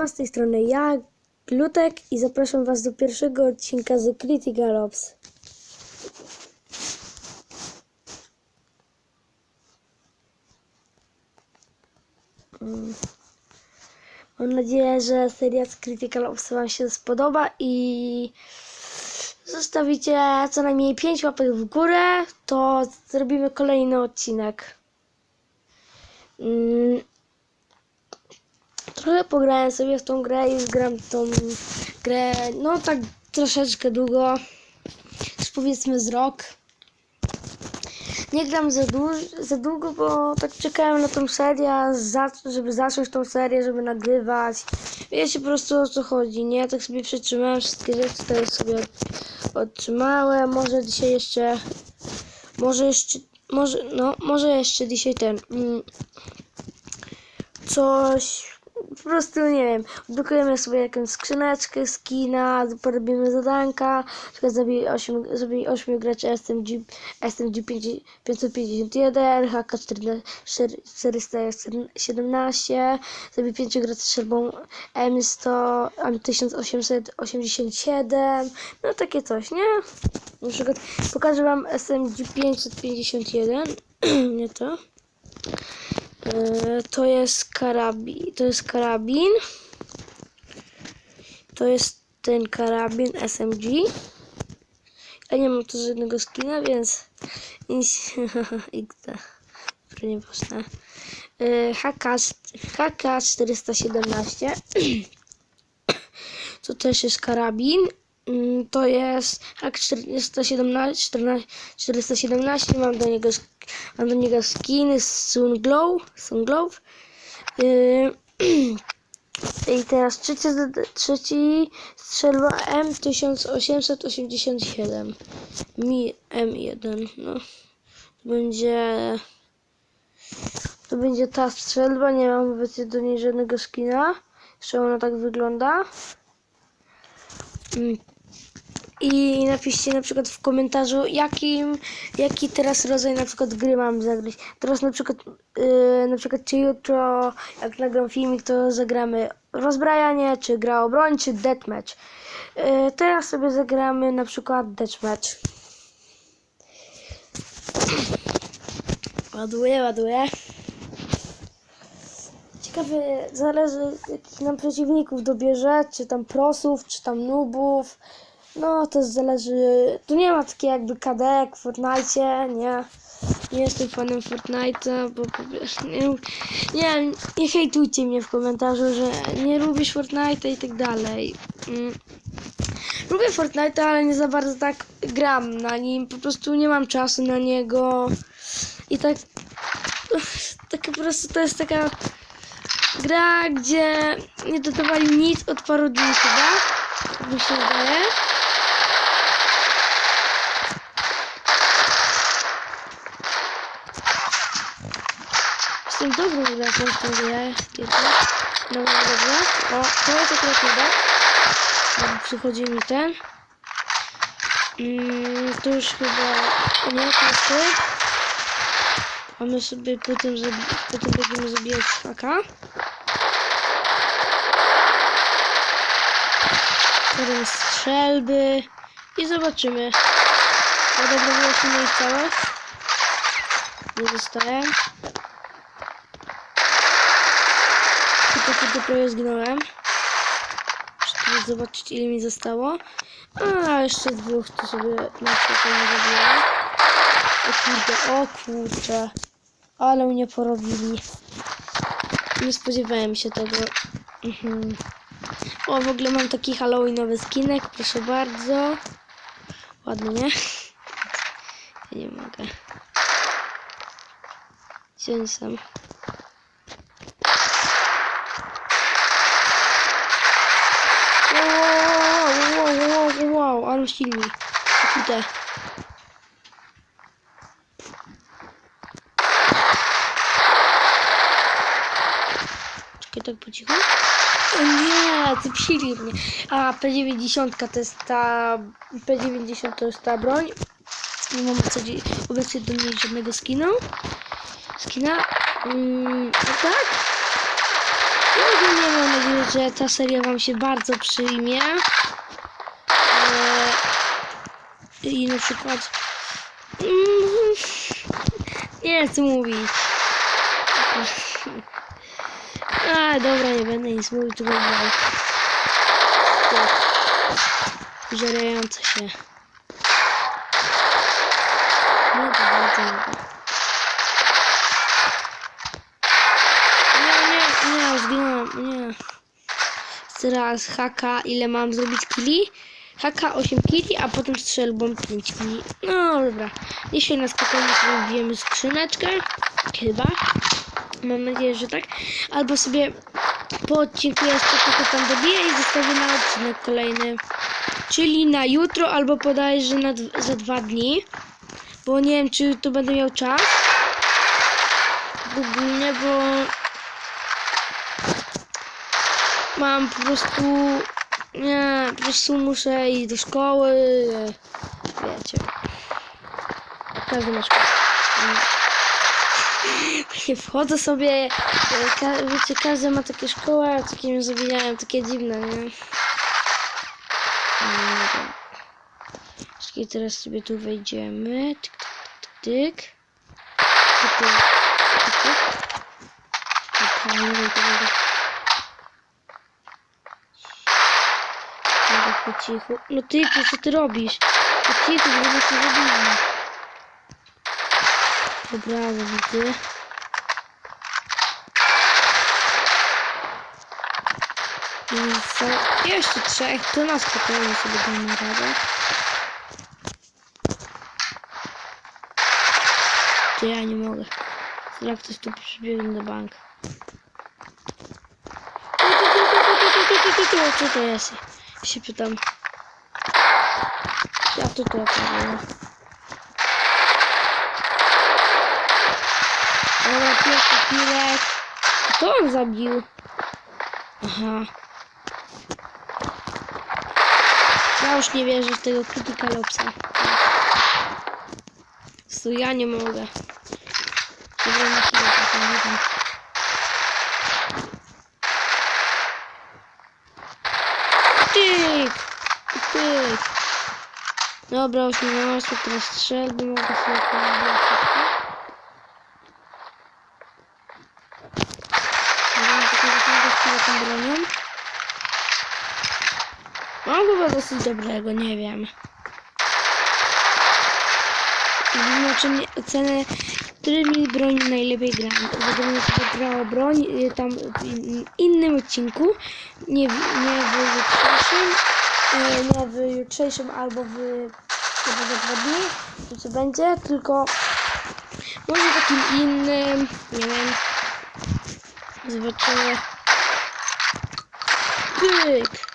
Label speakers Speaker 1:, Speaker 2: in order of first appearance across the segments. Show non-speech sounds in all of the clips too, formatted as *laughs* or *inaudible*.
Speaker 1: Siema, z tej strony ja, Glutek i zapraszam Was do pierwszego odcinka z Critical Ops. Mm. Mam nadzieję, że seria z Critical Ops Wam się spodoba i zostawicie co najmniej 5 łapek w górę, to zrobimy kolejny odcinek. Trochę pograłem sobie w tą grę, już gram tą grę, no tak troszeczkę długo, już powiedzmy z rok. Nie gram za, za długo, bo tak czekałem na tą serię, żeby zacząć tą serię, żeby nagrywać. Wiecie po prostu o co chodzi, nie? Tak sobie przetrzymałem wszystkie rzeczy, teraz sobie otrzymałem. Może dzisiaj jeszcze, może jeszcze, może, no, może jeszcze dzisiaj ten, mm, coś, po prostu nie wiem, odblokujemy sobie jakąś skrzyneczkę, skina, porobimy zadanka, przykład zabij 8, zabij 8 graczy SMG, SMG 5, 551, HK 417, zabij 5 graczy strzelbą M100, M1887, no takie coś, nie? Na przykład pokażę wam SMG 551, *clears throat* nie to. E, To jest karabin. To jest karabin. To jest ten karabin SMG. Ja nie mam tu żadnego skina, więc nic. XD. *laughs* Nieważne. HK, HK 417. To też jest karabin. Mm, To jest HK 417, 14, 417. Mam do niego, mam do niego skiny Sunglow. Sunglow. Yy, *clears throat* I teraz trzeci, trzeci strzelba M1887. Mi M1. No. To będzie. To będzie ta strzelba. Nie mam obecnie do niej żadnego skina. Jeszcze ona tak wygląda. Mm. I napiszcie na przykład w komentarzu, jakim, jaki teraz rodzaj na przykład gry mam zagrać. Teraz na przykład, yy, na przykład czy jutro, jak nagram filmik, to zagramy rozbrajanie, czy gra o broń, czy deathmatch. Yy, teraz sobie zagramy na przykład deathmatch. Ładuję, ładuję. Ciekawe, zależy jakich nam przeciwników dobierze, czy tam prosów, czy tam nubów. No, to zależy. Tu nie ma takiej jakby KD jak w Fortnite, nie. Nie jestem fanem Fortnite'a, bo po prostu nie, nie, nie hejtujcie mnie w komentarzu, że nie lubisz Fortnite'a i tak dalej. Mm. Lubię Fortnite'a, ale nie za bardzo tak gram na nim. Po prostu nie mam czasu na niego. I tak. Tak po prostu to jest taka gra, gdzie nie dodawali nic od paru dni chyba. Mi się wydaje. Jestem dobrą graczą w tą grę. Dobra, dobrze. O, to jest akurat Dobra, Przychodzi mi ten. Mm, to już chyba nie, ty. A my sobie potem, potem będziemy zabijać haka. Potem strzelby. I zobaczymy. Dobra, wyjaśnię ich całość. Nie zostałem. Tylko tu prawie zginąłem. Muszę zobaczyć ile mi zostało. A jeszcze dwóch to sobie na spokojnie zabiłem. O kurde, o kurczę. Ale mnie porobili. Nie spodziewałem się tego. Mhm. O, w ogóle mam taki halloweenowy skinek, proszę bardzo. Ładny, nie? Ja nie mogę. Oni są? Wow, wow, wow, wow, wow, ale silni. Kurde. Czekaj, tak po cichu. O nie, zepsili mnie. A P90 to jest ta... P90 to jest ta broń. Nie mam obecnie, obecnie do niej żadnego skina. Skina. Mm, no tak. I ogólnie mam nadzieję, że ta seria Wam się bardzo przyjmie. Eee, I na przykład... Mm, nie chcę mówić. A, dobra, nie będę nic mówił, tylko dalej. Żerające się. No to bardzo. Nie, nie, nie, zginąłem, nie. Teraz haka, ile mam zrobić kili? Haka 8 kili, a potem strzelbą 5 kili. No dobra. Dzisiaj na spokojnie sobie wbijemy skrzyneczkę. Chyba. Mam nadzieję, że tak. Albo sobie po odcinku jeszcze tylko tam dobiję i zostawię na odcinek kolejny. Czyli na jutro, albo podaję, że na za dwa dni. Bo nie wiem, czy to będę miał czas. Ogólnie, bo mam po prostu nie, po prostu muszę iść do szkoły. Wiecie. Każdy ma szkołę. Nie wchodzę sobie, e, ka, wiecie, każdy ma takie szkoły, a takie mnie zabijają, takie dziwne, nie? Dobra. Czekaj, teraz sobie tu wejdziemy. Tyk, tyk, tyk, tyk. Tyk, tyk. Dobra, nie wiem, to będzie. Dobra, po cichu. No ty, to co ty robisz? Po cichu, żeby nie zabili. Dobra, zabity. Są jeszcze trzech, to na spokojnie sobie damy radę. To ja nie mogę. Jak ktoś tu przybiegnie do bank. Co to jest? Się pytam. Ja tu to opowiadam. Dobra, pierwszy kilek. Kto on zabił? Aha. Ja już nie wierzę w tego Critical Opsa. Co ja nie mogę. Dobra, na chwilę to pamiętam. Tyk! Tyk! Dobra, 18, teraz strzelby mogę sobie porobić. Będziemy pokazać mogę z tą bronią. Mam chyba dosyć dobrego, nie wiem. Znaczy mnie ocenę, którymi broń najlepiej gram. Będę sobie grała broń y, tam w in- innym odcinku. Nie, w- nie w jutrzejszym, y, nie w jutrzejszym albo w albo za dwa dni, to co będzie, tylko może takim innym, nie wiem. Zobaczymy. Pyk!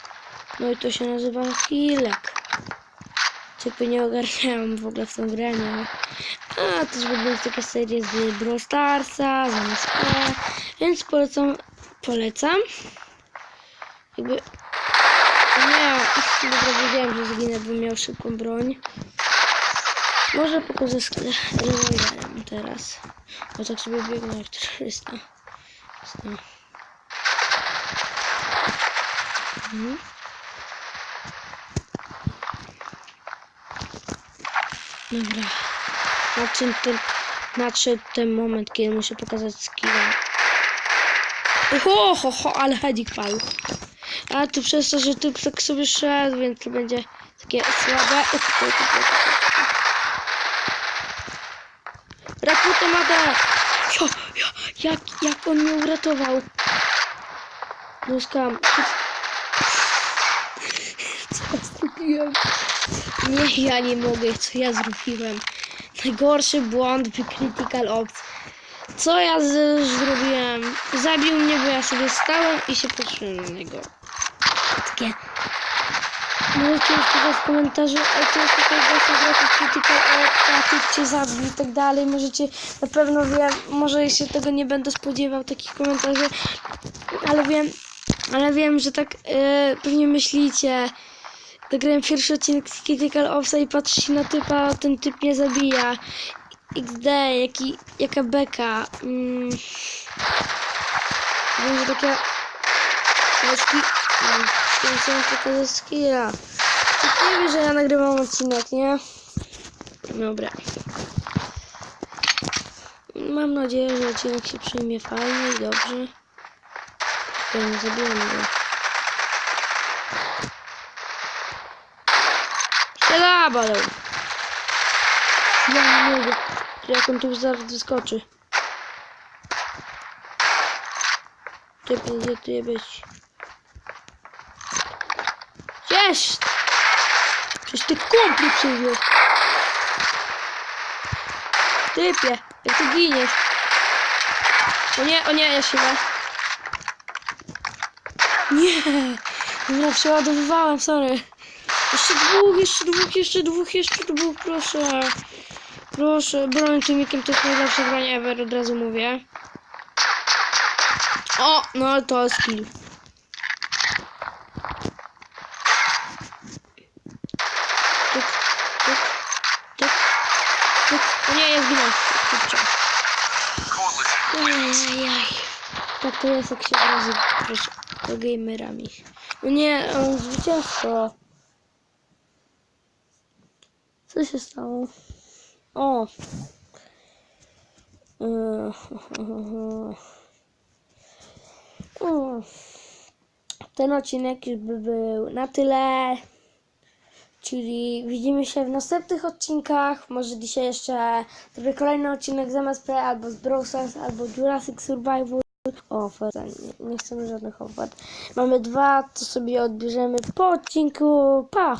Speaker 1: No i to się nazywa Hilek. Ciepły nie ogarniałam w ogóle w tą grę, nie? A, też będą takie serie z Brawl Starsa, z MSP, więc polecam, polecam. Jakby... Nie, dobra, wiedziałem, że zginę, bym miał szybką broń. Może pokażę z rewolwerem teraz. Bo tak sobie biegnę jak 400. No. Mhm. Dobra. Nadszedł ten, nadszedł ten moment, kiedy muszę pokazać skilla. Ho, ho, ho, ale hedik padł. A tu przez to, że tu tak sobie szedł, więc to będzie takie słabe. Raputę Mada! Jo, jo, jak, jak on mnie uratował. No skam. Co zrobiłem? Nie, ja nie mogę, co ja zrobiłem. Najgorszy błąd w Critical Ops. Co ja zrobiłem? Zabił mnie, bo ja sobie stałem i się patrzyłem na niego. Takie... Możecie już pisać w komentarzu, to jest tutaj właśnie grafik Critical Ops, a cię zabił i tak dalej. Możecie, na pewno wiem, może się tego nie będę spodziewał, takich komentarzy, ale wiem, ale wiem, że tak e, pewnie myślicie. Nagrałem pierwszy odcinek z Critical Opsa i patrzcie na typa, a ten typ mnie zabija. XD, jaki, jaka beka. Mm. Będzie taka Ale ski... no, Skręciłem tylko ze skilla. Nie wie, że ja nagrywam odcinek, nie? Dobra. Mam nadzieję, że odcinek się przyjmie fajnie i dobrze. Ja nie zabiłem go. Siada, balą! Ja nie mogę. Jak on tu zaraz wyskoczy. Ty będzie tu być. Jest! Przecież ty kumpli przywiózł. Typie, jak ty giniesz. O nie, o nie, ja się nie. Nie! Dobra, przeładowywałem, sorry. Jeszcze dwóch, jeszcze dwóch, jeszcze dwóch, jeszcze dwóch, proszę. Proszę, broń tumikiem to jest najlepsza broń ever, od razu mówię. O, no ale to jest kill. Tyk, tyk, tyk, tyk. O nie, ja zginąłem. Kurczę. Ajajaj. Tak to jest, jak się razy proszę, to gamerami. No nie, on zwycięstwo. Co się stało? O. Eee, o. Ten odcinek już by był na tyle. Czyli widzimy się w następnych odcinkach. Może dzisiaj jeszcze zrobię kolejny odcinek z MSP, albo z Brawl albo Jurassic Survival. O, nie, nie chcemy żadnych opłat. Mamy dwa, to sobie odbierzemy po odcinku. Pa!